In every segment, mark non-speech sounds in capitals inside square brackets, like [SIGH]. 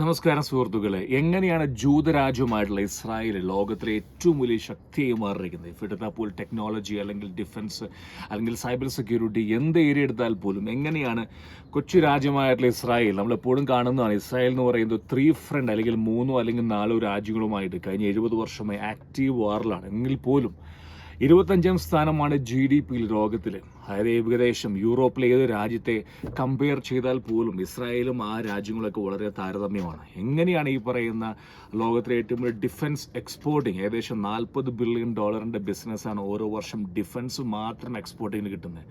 നമസ്കാരം സുഹൃത്തുക്കളെ. എങ്ങനെയാണ് ജൂതരാജ്യമായിട്ടുള്ള ഇസ്രായേൽ ലോകത്തിലെ ഏറ്റവും വലിയ ശക്തിയായി മാറിയിരിക്കുന്നത്? ഫിഡത്താപ്പോൾ ടെക്നോളജി അല്ലെങ്കിൽ ഡിഫൻസ് അല്ലെങ്കിൽ സൈബർ സെക്യൂരിറ്റി എന്ത് ഏരിയ എടുത്താൽ പോലും എങ്ങനെയാണ് കൊച്ചു രാജ്യമായിട്ടുള്ള ഇസ്രായേൽ? നമ്മളെപ്പോഴും കാണുന്നതാണ് ഇസ്രായേൽ എന്ന് പറയുന്നത് ത്രീ ഫ്രണ്ട് അല്ലെങ്കിൽ മൂന്നോ അല്ലെങ്കിൽ നാലോ രാജ്യങ്ങളുമായിട്ട് കഴിഞ്ഞ എഴുപത് വർഷമായി ആക്റ്റീവ് വാറിലാണ് എങ്കിൽ പോലും ഇരുപത്തഞ്ചാം സ്ഥാനമാണ് ജി ഡി പിയിൽ ലോകത്തിൽ അതായത് ഏകദേശം യൂറോപ്പിലെ ഏത് രാജ്യത്തെ കമ്പയർ ചെയ്താൽ പോലും ഇസ്രായേലും ആ രാജ്യങ്ങളൊക്കെ വളരെ താരതമ്യമാണ്. എങ്ങനെയാണ് ഈ പറയുന്ന ലോകത്തിലെ ഏറ്റവും വലിയ ഡിഫൻസ് എക്സ്പോർട്ടിങ് ഏകദേശം നാൽപ്പത് ബില്യൺ ഡോളറിന്റെ ബിസിനസ്സാണ് ഓരോ വർഷം ഡിഫൻസ് മാത്രം എക്സ്പോർട്ടിങ്ങിന് കിട്ടുന്നത്.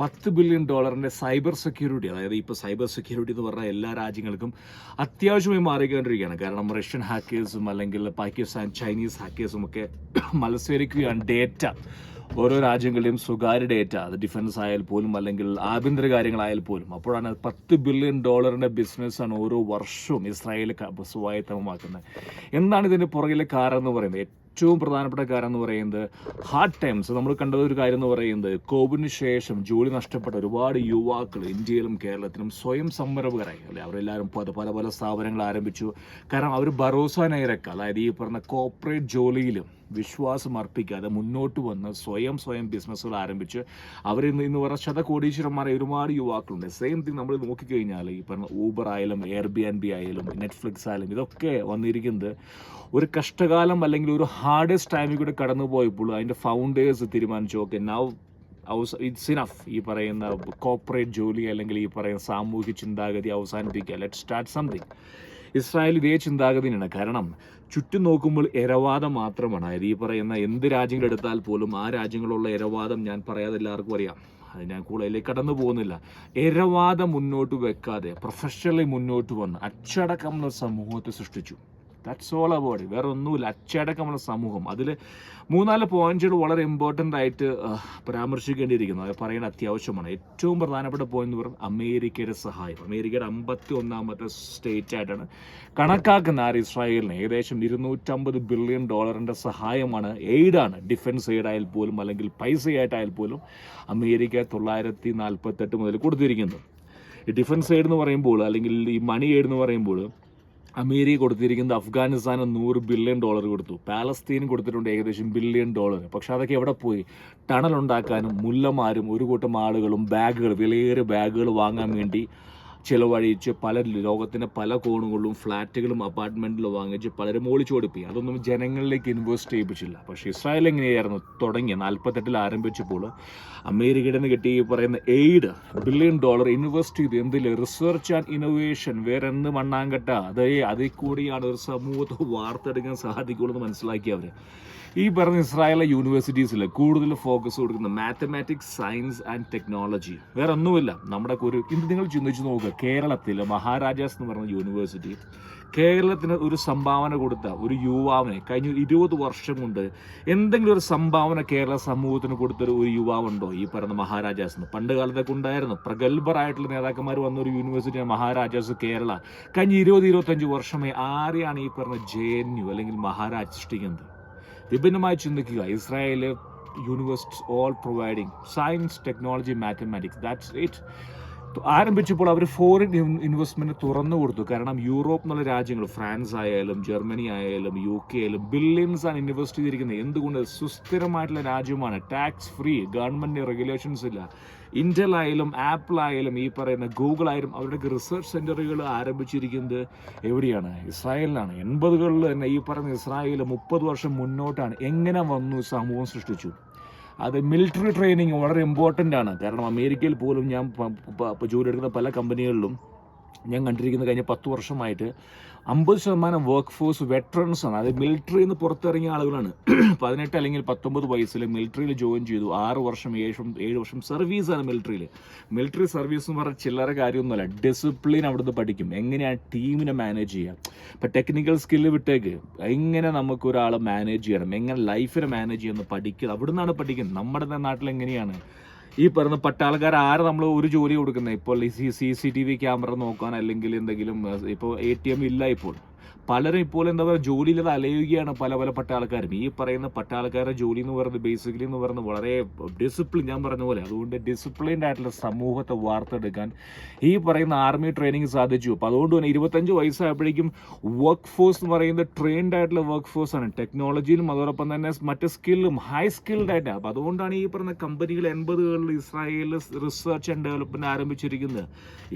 പത്ത് ബില്യൺ ഡോളറിന്റെ സൈബർ സെക്യൂരിറ്റി അതായത് ഇപ്പോൾ സൈബർ സെക്യൂരിറ്റി എന്ന് പറഞ്ഞാൽ എല്ലാ രാജ്യങ്ങൾക്കും അത്യാവശ്യമായി മാറിക്കൊണ്ടിരിക്കുകയാണ്. കാരണം റഷ്യൻ ഹാക്കേഴ്സും അല്ലെങ്കിൽ പാകിസ്ഥാൻ ചൈനീസ് ഹാക്കേഴ്സും ഒക്കെ മത്സരിക്കുകയാണ് ഡേറ്റ ഓരോ രാജ്യങ്ങളുടെയും സ്വകാര്യ ഡേറ്റ അത് ഡിഫൻസ് ആയാൽ പോലും അല്ലെങ്കിൽ ആഭ്യന്തര കാര്യങ്ങളായാൽ പോലും. അപ്പോഴാണ് പത്ത് ബില്യൺ ഡോളറിന്റെ ബിസിനസ്സാണ് ഓരോ വർഷവും ഇസ്രായേൽ സ്വായത്തമമാക്കുന്നത് എന്താണ് ഇതിന്റെ പുറകിലെ കാരണം എന്ന് പറയുന്നത്? ഏറ്റവും പ്രധാനപ്പെട്ട കാര്യം എന്ന് പറയുന്നത് ഹാർഡ് ടൈംസ് നമ്മൾ കണ്ടത് ഒരു കാര്യം എന്ന് പറയുന്നത് കോവിഡിന് ശേഷം ജോലി നഷ്ടപ്പെട്ട ഒരുപാട് യുവാക്കൾ ഇന്ത്യയിലും കേരളത്തിലും സ്വയം സംരംഭകരായി. അല്ലെ അവരെല്ലാവരും പല പല പല സ്ഥാപനങ്ങൾ ആരംഭിച്ചു. കാരണം അവർ ഭരോസാനയിരക്ക അതായത് ഈ പറഞ്ഞ കോർപ്പറേറ്റ് ജോലിയിലും വിശ്വാസം അർപ്പിക്കാതെ മുന്നോട്ട് വന്ന് സ്വയം സ്വയം ബിസിനസ്സുകൾ ആരംഭിച്ച് അവർ ഇന്ന് ഇന്ന് പറഞ്ഞ ശതകോടീശ്വരന്മാരെ ഒരുപാട് യുവാക്കളുണ്ട്. സെയിം തിങ് നമ്മൾ നോക്കിക്കഴിഞ്ഞാൽ ഈ പറഞ്ഞ ഊബർ ആയാലും എയർ ബി ആൻഡ് ബി ആയാലും നെറ്റ്ഫ്ലിക്സ് ആയാലും ഇതൊക്കെ വന്നിരിക്കുന്നത് ഒരു കഷ്ടകാലം അല്ലെങ്കിൽ ഒരു ഹാർഡസ്റ്റ് ടൈമിൽ കൂടെ കടന്നു പോയപ്പോൾ അതിന്റെ ഫൗണ്ടേഴ്സ് തീരുമാനിച്ചു ഓക്കെ നൗ ഇറ്റ്സ് ഇനഫ് ഈ പറയുന്ന കോർപ്പറേറ്റ് ജോലി അല്ലെങ്കിൽ ഈ പറയുന്ന സാമൂഹിക ചിന്താഗതി അവസാനിപ്പിക്കുക. ലെറ്റ് സ്റ്റാർട്ട് സംതിങ് ഇസ്രായേൽ ഇതേ ചിന്താഗതിയാണ് കാരണം ചുറ്റും നോക്കുമ്പോൾ എരവാദം മാത്രമാണ്. അതായത് ഈ പറയുന്ന എന്ത് രാജ്യങ്ങൾ എടുത്താൽ പോലും ആ രാജ്യങ്ങളുള്ള എരവാദം ഞാൻ പറയാതെ എല്ലാവർക്കും അറിയാം. അത് ഞാൻ കൂടുതലേക്ക് കടന്നു പോകുന്നില്ല. എരവാദം മുന്നോട്ട് വെക്കാതെ പ്രൊഫഷണലി മുന്നോട്ട് വന്ന് അച്ചടക്കമുള്ള സമൂഹത്തെ സൃഷ്ടിച്ചു. ദാറ്റ്സ് ഓൾ അബൌട്ട് വേറെ ഒന്നുമില്ല. അച്ചടക്കമുള്ള സമൂഹം. അതിൽ മൂന്നാൽ പോയിന്റുകൾ വളരെ ഇമ്പോർട്ടന്റ് ആയിട്ട് പരാമർശിക്കേണ്ടിയിരിക്കുന്നു. അത് പറയേണ്ട അത്യാവശ്യമാണ്. ഏറ്റവും പ്രധാനപ്പെട്ട പോയിന്റ് എന്ന് പറയുന്നത് അമേരിക്കയുടെ സഹായം. അമേരിക്കയുടെ അമ്പത്തി ഒന്നാമത്തെ സ്റ്റേറ്റ് ആയിട്ടാണ് കണക്കാക്കുന്ന ആർ ഇസ്രായേലിന്. ഏകദേശം ഇരുന്നൂറ്റമ്പത് ബില്യൺ ഡോളറിന്റെ സഹായമാണ്. എയ്ഡാണ് ഡിഫൻസ് എയ്ഡായാൽ പോലും അല്ലെങ്കിൽ പൈസ ആയിട്ടായാൽ പോലും അമേരിക്ക തൊള്ളായിരത്തി നാൽപ്പത്തെട്ട് മുതൽ കൊടുത്തിരിക്കുന്നത് ഡിഫൻസ് എയ്ഡ് എന്ന് പറയുമ്പോൾ അല്ലെങ്കിൽ ഈ മണി എയ്ഡ് എന്ന് പറയുമ്പോൾ അമേരിക്ക കൊടുത്തിരിക്കുന്നത് അഫ്ഗാനിസ്ഥാന് നൂറ് ബില്യൺ ഡോളർ കൊടുത്തു. പാലസ്തീൻ കൊടുത്തിട്ടുണ്ട് ഏകദേശം ബില്യൺ ഡോളർ പക്ഷെ അതൊക്കെ എവിടെ പോയി? ടണൽ ഉണ്ടാക്കാനും മുല്ലമാരും ഒരു കൂട്ടം ആളുകളും ബാഗുകൾ വിലയേറിയ ബാഗുകൾ വാങ്ങാൻ വേണ്ടി ചിലവഴിച്ച് പല ലോകത്തിന്റെ പല കോണുകളിലും ഫ്ലാറ്റുകളും അപ്പാർട്ട്മെന്റിലും വാങ്ങിച്ച് പലരും ഓടിച്ചു കൊടുപ്പി അതൊന്നും ജനങ്ങളിലേക്ക് ഇൻവെസ്റ്റ് ചെയ്യിപ്പിച്ചില്ല. പക്ഷേ ഇസ്രായേൽ എങ്ങനെയായിരുന്നു? തുടങ്ങിയ നാൽപ്പത്തെട്ടിൽ ആരംഭിച്ചപ്പോൾ അമേരിക്കയുടെ നിന്ന് കിട്ടിയ ഈ പറയുന്ന എയ്ഡ് ബില്യൺ ഡോളർ ഇൻവെസ്റ്റ് ചെയ്ത് എന്തിൽ? റിസർച്ച് ആൻഡ് ഇന്നോവേഷൻ വേറെ എന്ത് മണ്ണാങ്കട്ട? അതേ അതിൽ കൂടിയാണ് ഒരു സമൂഹത്തെ വാർത്തെടുക്കാൻ സാധിക്കുള്ളൂ എന്ന് മനസ്സിലാക്കി അവർ. ഈ പറഞ്ഞ ഇസ്രായേലിലെ യൂണിവേഴ്സിറ്റീസിൽ കൂടുതൽ ഫോക്കസ് കൊടുക്കുന്ന മാത്തമാറ്റിക്സ് സയൻസ് ആൻഡ് ടെക്നോളജി വേറെ ഒന്നുമില്ല നമ്മുടെ ഒരു ഇന്ന് നിങ്ങൾ ചിന്തിച്ച് നോക്കുക കേരളത്തിൽ മഹാരാജാസ് എന്ന് പറയുന്ന യൂണിവേഴ്സിറ്റി കേരളത്തിന് ഒരു സംഭാവന കൊടുത്ത ഒരു യുവാവിനെ കഴിഞ്ഞ ഇരുപത് വർഷം കൊണ്ട് എന്തെങ്കിലും ഒരു സംഭാവന കേരള സമൂഹത്തിന് കൊടുത്തൊരു ഒരു യുവാവുണ്ടോ? ഈ പറയുന്ന മഹാരാജാസ് എന്ന്. പണ്ട് കാലത്തൊക്കെ ഉണ്ടായിരുന്നു. പ്രഗത്ഭരായിട്ടുള്ള നേതാക്കന്മാർ വന്ന ഒരു യൂണിവേഴ്സിറ്റിയാണ് മഹാരാജാസ് കേരള. കഴിഞ്ഞ ഇരുപത് ഇരുപത്തഞ്ച് വർഷമായി ആരെയാണ് ഈ പറഞ്ഞ ജെ എൻ യു അല്ലെങ്കിൽ മഹാരാജ് സൃഷ്ടിക്കുന്നത്? വിഭിന്നമായി ചിന്തിക്കുക. Israel university all providing science technology mathematics that's it ആരംഭിച്ചപ്പോൾ അവർ ഫോറിൻ ഇൻവെസ്റ്റ്മെന്റ് തുറന്നു കൊടുത്തു. കാരണം യൂറോപ്പ് എന്നുള്ള രാജ്യങ്ങൾ ഫ്രാൻസ് ആയാലും ജർമ്മനി ആയാലും യു കെ ആയാലും ബില്യൺസ് ആണ് ഇൻവെസ്റ്റ് ചെയ്തിരിക്കുന്നത് എന്തുകൊണ്ട്? സുസ്ഥിരമായിട്ടുള്ള രാജ്യമാണ്. ടാക്സ് ഫ്രീ ഗവൺമെന്റ് റെഗുലേഷൻസ് ഇല്ല. ഇന്റൽ ആയാലും ആപ്പിൾ ആയാലും ഈ പറയുന്ന ഗൂഗിൾ ആയാലും അവരുടെ റിസർച്ച് സെന്ററുകൾ ആരംഭിച്ചിരിക്കുന്നത് എവിടെയാണ്? ഇസ്രായേലിലാണ്. എൺപതുകളിൽ തന്നെ ഈ പറയുന്ന ഇസ്രായേൽ മുപ്പത് വർഷം മുന്നോട്ടാണ്. എങ്ങനെ വന്നു? സമൂഹം സൃഷ്ടിച്ചു. അത് മിലിറ്ററി ട്രെയിനിങ് വളരെ ഇമ്പോർട്ടന്റ് ആണ്. കാരണം അമേരിക്കയിൽ പോലും ഞാൻ പ- ജോലി എടുക്കുന്ന പല കമ്പനികളിലും ഞാൻ കണ്ടിരിക്കുന്നത് കഴിഞ്ഞ പത്ത് വർഷമായിട്ട് അമ്പത് ശതമാനം വർക്ക് ഫോഴ്സ് വെറ്ററൻസ് ആണ്. അതായത് മിലിറ്ററിയിൽ നിന്ന് പുറത്തിറങ്ങിയ ആളുകളാണ്. [CLEARS THROAT] പതിനെട്ട് അല്ലെങ്കിൽ പത്തൊമ്പത് വയസ്സിൽ മിലിറ്ററിയിൽ ജോയിൻ ചെയ്തു. ആറ് വർഷം ഏഴ് വർഷം ഏഴ് വർഷം സർവീസാണ് മിലിറ്ററിയിൽ മിലിറ്ററി സർവീസ് എന്ന് പറഞ്ഞാൽ ചില്ലറ കാര്യമൊന്നുമല്ല. ഡിസിപ്ലിൻ അവിടുന്ന് പഠിക്കും. എങ്ങനെയാണ് ടീമിനെ മാനേജ് ചെയ്യുക ഇപ്പം ടെക്നിക്കൽ സ്കില്ല് വിട്ടേക്ക്. എങ്ങനെ നമുക്ക് ഒരാളെ മാനേജ് ചെയ്യണം? എങ്ങനെ ലൈഫിനെ മാനേജ് ചെയ്യണം പഠിക്കുക? അവിടുന്നാണ് പഠിക്കുന്നത്. നമ്മുടെ നാട്ടിൽ എങ്ങനെയാണ് ഈ പറയുന്ന പട്ടാളക്കാർ ആരെ നമ്മൾ ഒരു ജോലി കൊടുക്കുന്നത് ഇപ്പോൾ C C T V camera നോക്കാൻ അല്ലെങ്കിൽ എന്തെങ്കിലും ഇപ്പോൾ എ ടി എം ഇല്ല ഇപ്പോൾ. പലരും ഇപ്പോൾ എന്താ പറയുക ജോലിയില്ലാതെ അലയുകയാണ് പല പല പട്ടാളക്കാരും. ഈ പറയുന്ന പട്ടാളക്കാരുടെ ജോലി എന്ന് പറയുന്നത് ബേസിക്കലി എന്ന് പറയുന്നത് വളരെ ഡിസിപ്ലിൻ ഞാൻ പറഞ്ഞ പോലെ. അതുകൊണ്ട് ഡിസിപ്ലിൻഡ് ആയിട്ടുള്ള സമൂഹത്തെ വാർത്തെടുക്കാൻ ഈ പറയുന്ന ആർമി ട്രെയിനിങ് സാധിച്ചു. അപ്പോൾ അതുകൊണ്ട് തന്നെ ഇരുപത്തഞ്ച് വയസ്സായപ്പോഴേക്കും വർക്ക് ഫോഴ്സ് എന്ന് പറയുന്നത് ട്രെയിൻഡ് ആയിട്ടുള്ള വർക്ക് ഫോഴ്സ് ആണ് ടെക്നോളജിയിലും അതോടൊപ്പം തന്നെ മറ്റ് സ്കില്ലും ഹൈ സ്കിൽഡ് ആയിട്ട്. അപ്പോൾ അതുകൊണ്ടാണ് ഈ പറയുന്ന കമ്പനികൾ എൺപതുകളിൽ ഇസ്രായേലിൽ റിസർച്ച് ആൻഡ് ഡെവലപ്മെന്റ് ആരംഭിച്ചിരിക്കുന്നത്.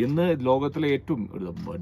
ഇന്ന് ലോകത്തിലെ ഏറ്റവും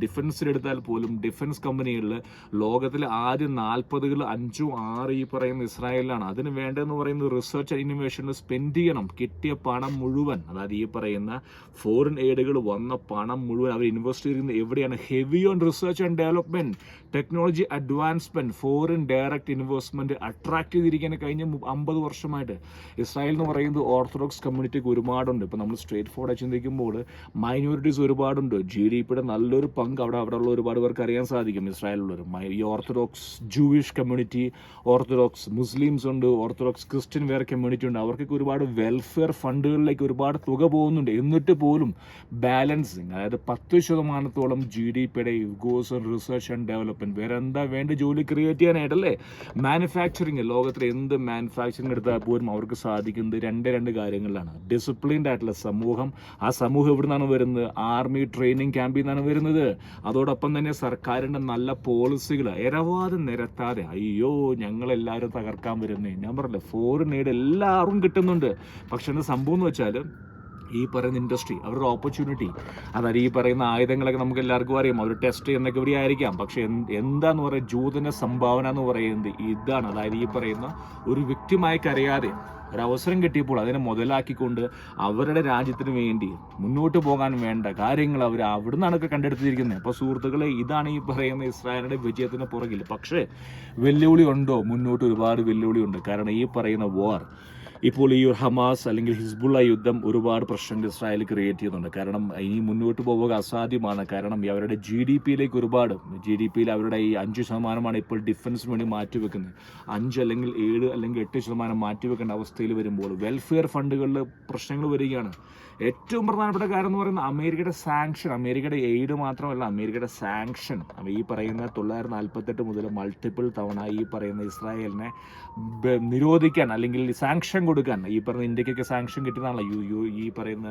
ഡിഫൻസിലെടുത്താൽ പോലും ഡിഫൻസ് കമ്പനികളിൽ ലോകത്തിലെ ആദ്യം നാൽപ്പതുകൾ അഞ്ചും ആറ് ഈ പറയുന്ന ഇസ്രായേലിലാണ്. അതിന് വേണ്ടതെന്ന് പറയുന്നത് റിസർച്ച് ആൻഡ് ഇന്നോവേഷനിൽ സ്പെൻഡ് ചെയ്യണം. കിട്ടിയ പണം മുഴുവൻ. അതായത് ഈ പറയുന്ന ഫോറിൻ എയ്ഡുകൾ വന്ന പണം മുഴുവൻ അവർ ഇൻവെസ്റ്റ് ചെയ്തിരുന്നത് എവിടെയാണ്? Heavy on research and development technology advancement foreign direct investment attract ചെയ്തിരിക്കാൻ കഴിഞ്ഞ അമ്പത് വർഷമായിട്ട്. ഇസ്രായേൽ എന്ന് പറയുന്നത് ഓർത്തഡോക്സ് കമ്മ്യൂണിറ്റിക്ക് ഒരുപാടുണ്ട്. ഇപ്പോൾ നമ്മൾ സ്ട്രേറ്റ് ഫോർഡ് ചിന്തിക്കുമ്പോൾ മൈനോറിറ്റീസ് ഒരുപാടുണ്ട്. ജി ഡി പിയുടെ നല്ലൊരു പങ്ക് അവിടെ അവിടെ ഉള്ള ഒരുപാട് പേർക്ക് അറിയാൻ സാധിക്കും ഇസ്രായേലുള്ളവർ ഈ orthodox Jewish community orthodox Muslims ഉണ്ട് ഓർത്തഡോക്സ് ക്രിസ്ത്യൻ വേറെ കമ്മ്യൂണിറ്റി ഉണ്ട്. അവർക്കൊക്കെ ഒരുപാട് വെൽഫെയർ ഫണ്ടുകളിലേക്ക് ഒരുപാട് തുക പോകുന്നുണ്ട്. എന്നിട്ട് പോലും ബാലൻസിങ് അതായത് പത്ത് ശതമാനത്തോളം ജി ഡി പിയുടെ goes on research and development വേറെ എന്താ വേണ്ട ജോലി ക്രിയേറ്റ് ചെയ്യാനായിട്ടല്ലേ? മാനുഫാക്ചറിങ് ലോകത്തിലെ എന്ത് മാനുഫാക്ചറിങ് എടുത്താൽ പോലും അവർക്ക് സാധിക്കുന്നത് രണ്ട് രണ്ട് കാര്യങ്ങളിലാണ്. ഡിസിപ്ലിൻഡ് ആയിട്ടുള്ള സമൂഹം. ആ സമൂഹം എവിടെ നിന്നാണ് വരുന്നത്? ആർമി ട്രെയിനിങ് ക്യാമ്പിൽ നിന്നാണ് വരുന്നത്. അതോടൊപ്പം തന്നെ സർക്കാരിന്റെ നല്ല പോളിസികൾ ഇരവാതെ നിരത്താതെ അയ്യോ ഞങ്ങളെല്ലാവരും തകർക്കാൻ വരുന്നേ. ഞാൻ പറഞ്ഞില്ല ഫോറിൻ എയ്ഡ് എല്ലാവർക്കും കിട്ടുന്നുണ്ട്. പക്ഷേ എന്താ സംഭവം എന്ന് വെച്ചാൽ ഈ പറയുന്ന ഇൻഡസ്ട്രി അവരുടെ ഓപ്പർച്യൂണിറ്റി അതായത് ഈ പറയുന്ന ആയുധങ്ങളൊക്കെ നമുക്ക് എല്ലാവർക്കും അറിയാം. അവർ ടെസ്റ്റ് ചെയ്യുന്നൊക്കെ ഇവിടെ ആയിരിക്കാം. പക്ഷേ എന്ത് എന്താന്ന് പറയുക ജൂതന്റെ സംഭാവന എന്ന് പറയുന്നത് ഇതാണ്. അതായത് ഈ പറയുന്ന ഒരു വ്യക്തിമായി കരയാതെ ഒരു അവസരം കിട്ടിയപ്പോൾ അതിനെ മുതലാക്കിക്കൊണ്ട് അവരുടെ രാജ്യത്തിന് വേണ്ടി മുന്നോട്ട് പോകാൻ വേണ്ട കാര്യങ്ങൾ അവർ അവിടെ നിന്നാണൊക്കെ കണ്ടെടുത്തിരിക്കുന്നത്. അപ്പോൾ സുഹൃത്തുക്കളെ ഇതാണ് ഈ പറയുന്ന ഇസ്രായേലിന്റെ വിജയത്തിന് പുറകിൽ. പക്ഷേ വെല്ലുവിളി ഉണ്ടോ? മുന്നോട്ട് ഒരുപാട് വെല്ലുവിളി ഉണ്ട് കാരണം ഈ പറയുന്ന വാർ ഇപ്പോൾ ഈ ഒരു ഹമാസ് അല്ലെങ്കിൽ ഹിസ്ബുള്ള യുദ്ധം ഒരുപാട് പ്രശ്നങ്ങൾ ഇസ്രായേൽ ക്രിയേറ്റ് ചെയ്യുന്നുണ്ട്. കാരണം ഇനി മുന്നോട്ട് പോവുക അസാധ്യമാണ്. കാരണം അവരുടെ ജി ഡി പിയിലേക്ക് ഒരുപാട് ജി ഡി പിയിൽ അവരുടെ ഈ അഞ്ച് ശതമാനമാണ് ഇപ്പോൾ ഡിഫൻസിന് വേണ്ടി മാറ്റിവെക്കുന്നത്. അഞ്ച് അല്ലെങ്കിൽ ഏഴ് അല്ലെങ്കിൽ എട്ട് ശതമാനം മാറ്റിവെക്കേണ്ട അവസ്ഥയിൽ വരുമ്പോൾ വെൽഫെയർ ഫണ്ടുകളിൽ പ്രശ്നങ്ങൾ വരികയാണ്. ഏറ്റവും പ്രധാനപ്പെട്ട കാര്യം എന്ന് പറയുന്നത് അമേരിക്കയുടെ സാങ്ഷൻ അമേരിക്കയുടെ എയ്ഡ് മാത്രമല്ല അമേരിക്കയുടെ സാങ്ഷൻ ഈ പറയുന്ന തൊള്ളായിരത്തി നാൽപ്പത്തെട്ട് മുതൽ മൾട്ടിപ്പിൾ തവണ ഈ പറയുന്ന ഇസ്രായേലിനെ നിരോധിക്കാൻ അല്ലെങ്കിൽ സാങ്ഷൻ കൊടുക്കാൻ ഈ പറയുന്ന ഇന്ത്യക്കൊക്കെ സാങ്ഷൻ കിട്ടുന്നതാണല്ലോ. യു യു ഈ പറയുന്ന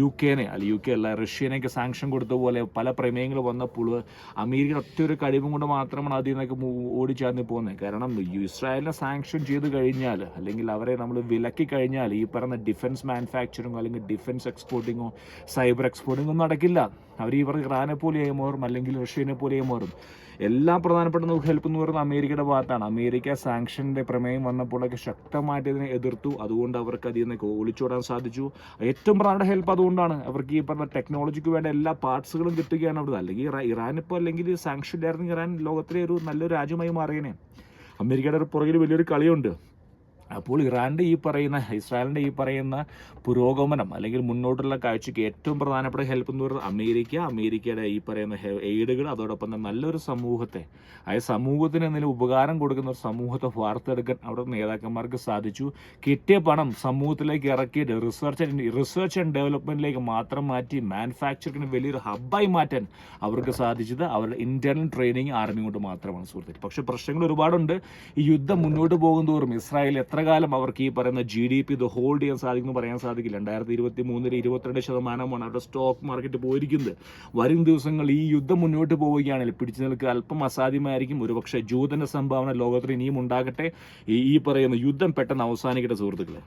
യു കെനെ അല്ല യു കെ അല്ല റഷ്യനെയൊക്കെ സാങ്ഷൻ കൊടുത്ത പോലെ പല പ്രമേയങ്ങൾ വന്നപ്പോൾ അമേരിക്ക ഒറ്റ ഒരു കഴിവും കൊണ്ട് മാത്രമാണ് അതിൽ നിന്നൊക്കെ ഓടിച്ചാർന്നു പോകുന്നത് കാരണം ഇസ്രായേലിനെ സാങ്ഷൻ ചെയ്ത് കഴിഞ്ഞാൽ അല്ലെങ്കിൽ അവരെ നമ്മൾ വിലക്കി കഴിഞ്ഞാൽ ഈ പറയുന്ന ഡിഫൻസ് മാനുഫാക്ചറിങ്ങോ അല്ലെങ്കിൽ ഡിഫൻസ് എക്സ്പോർട്ടിങ്ങോ സൈബർ എക്സ്പോർട്ടിങ്ങോ ഒന്നും നടക്കില്ല. അവർ ഈ പറഞ്ഞ ഇറാനെ പോലെയായി മാറും അല്ലെങ്കിൽ റഷ്യനെ പോലെയായി മാറും. എല്ലാ പ്രധാനപ്പെട്ട നമുക്ക് ഹെൽപ്പ് എന്ന് പറയുന്നത് അമേരിക്കയുടെ ഭാഗത്താണ്. അമേരിക്ക സാങ്ഷന്റെ പ്രമേയം വന്നപ്പോഴൊക്കെ ശക്തമായിട്ട് ഇതിനെ എതിർത്തു. അതുകൊണ്ട് അവർക്ക് അതിൽ നിന്നൊക്കെ ഒളിച്ചോടാൻ സാധിച്ചു. ഏറ്റവും പ്രധാനപ്പെട്ട ഹെൽപ്പ് അതുകൊണ്ടാണ്. അവർക്ക് ഈ പറഞ്ഞ ടെക്നോളജിക്ക് വേണ്ട എല്ലാ പാർട്സുകളും കിട്ടുകയാണ് അവിടെ അല്ലെങ്കിൽ ഇറാ- ഇറാൻ ഇപ്പോൾ അല്ലെങ്കിൽ സാങ്ഷൻ ഇല്ലായിരുന്നെങ്കിൽ ഇറാൻ ലോകത്തിലെ ഒരു നല്ലൊരു രാജ്യമായി മാറിയേനെ. അമേരിക്കയുടെ പുറകിൽ വലിയൊരു കളിയുണ്ട്. അപ്പോൾ ഇറാന്റെ ഈ പറയുന്ന ഇസ്രായേലിന്റെ ഈ പറയുന്ന പുരോഗമനം അല്ലെങ്കിൽ മുന്നോട്ടുള്ള കാഴ്ചയ്ക്ക് ഏറ്റവും പ്രധാനപ്പെട്ട ഹെൽപ്പ് എന്ന് പറയുന്നത് അമേരിക്ക. അമേരിക്കയുടെ ഈ പറയുന്ന എയ്ഡുകൾ അതോടൊപ്പം തന്നെ നല്ലൊരു സമൂഹത്തെ അതായത് സമൂഹത്തിന് എന്തെങ്കിലും ഉപകാരം കൊടുക്കുന്ന ഒരു സമൂഹത്തെ വാർത്തെടുക്കാൻ അവിടെ നേതാക്കന്മാർക്ക് സാധിച്ചു. കിട്ടിയ പണം സമൂഹത്തിലേക്ക് ഇറക്കിയിട്ട് റിസർച്ച് ആൻഡ് റിസർച്ച് ആൻഡ് ഡെവലപ്മെന്റിലേക്ക് മാത്രം മാറ്റി മാനുഫാക്ചറിങ്ങിന് വലിയൊരു ഹബ്ബായി മാറ്റാൻ അവർക്ക് സാധിച്ചത് അവരുടെ ഇന്റേർണൽ ട്രെയിനിങ് ആർമി കൊണ്ട് മാത്രമാണ് സുഹൃത്തുക്കൾ പക്ഷേ പ്രശ്നങ്ങൾ ഒരുപാടുണ്ട്. ഈ യുദ്ധം മുന്നോട്ട് പോകും തോറും ഇസ്രായേൽ എത്ര കാലം അവർക്ക് ഈ പറയുന്ന ജി ഡി പി ഇത് ഹോൾഡ് ചെയ്യാൻ സാധിക്കുമെന്ന് പറയാൻ സാധിക്കില്ല. രണ്ടായിരത്തി ഇരുപത്തി മൂന്നിൽ ഇരുപത്തിരണ്ട് ശതമാനമാണ് അവരുടെ സ്റ്റോക്ക് മാർക്കറ്റ് പോയിരിക്കുന്നത്. വരും ദിവസങ്ങൾ ഈ യുദ്ധം മുന്നോട്ട് പോവുകയാണെങ്കിൽ പിടിച്ചു നിൽക്കുക അല്പം അസാധ്യമായിരിക്കും. ഒരുപക്ഷെ ജൂതന്റെ സംഭാവന ലോകത്തിൽ ഇനിയും ഉണ്ടാകട്ടെ. ഈ പറയുന്ന യുദ്ധം പെട്ടെന്ന് അവസാനിക്കട്ടെ സുഹൃത്തുക്കളെ.